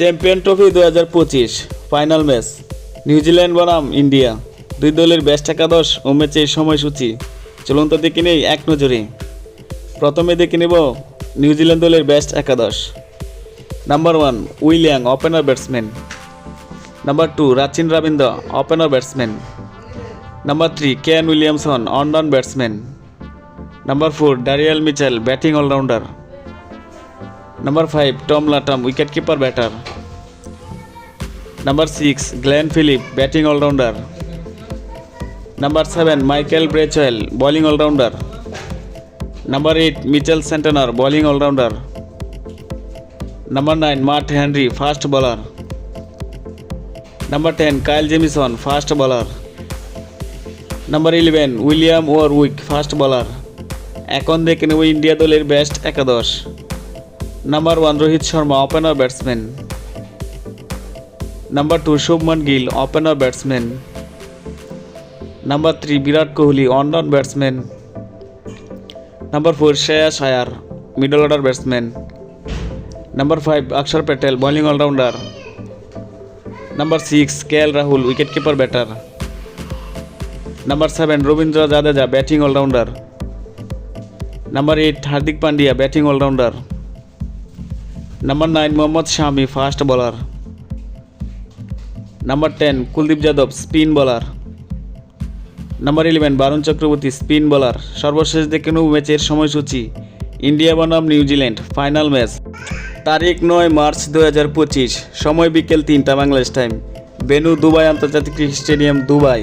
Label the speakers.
Speaker 1: Champion trophy দু হাজার পঁচিশ, ফাইনাল ম্যাচ। নিউজিল্যান্ড বনাম ইন্ডিয়া। দুই দলের বেস্ট একাদশ ও ম্যাচের সময়সূচি। চলুন তো দেখে নেই এক নজরে। প্রথমে দেখে নেব নিউজিল্যান্ড দলের বেস্ট একাদশ। Number one, Will Young opener batsman. Number two, Rachin Ravindra, opener batsman. Number three Kane Williamson one down batsman. Number four Daryl Mitchell, batting allrounder. Number five Tom Latham wicket keeper batter number six Glenn Philip batting allrounder number seven Michael Bracewell bowling allrounder number eight Mitchell Santner bowling allrounder number nine Matt Henry fast bowler number ten Kyle Jamieson fast bowler number eleven William O'Rourke fast bowler এখন দেখে নেব India দলের best একাদশ। Number one Rohit Sharma opener batsman number two Shubman Gill opener batsman number three Virat Kohli one down batsman number four Shreyas Iyer middle order batsman number five Axar Patel bowling allrounder number six K L Rahul wicket keeper batter number seven Ravindra Jadeja batting allrounder number eight Hardik Pandya batting allrounder number nine Mohammed Shami fast bowler number ten Kuldeep Yadav spin bowler number eleven Varun Chakravarthy spin bowler সর্বশেষ দেখে নেব ম্যাচের সময়সূচি। India বনাম New Zealand final match. তারিখ নয় March দু হাজার পঁচিশ। সময় বিকেল তিনটা, বাংলাদেশ টাইম বেনু দুবাই আন্তর্জাতিক স্টেডিয়াম, দুবাই।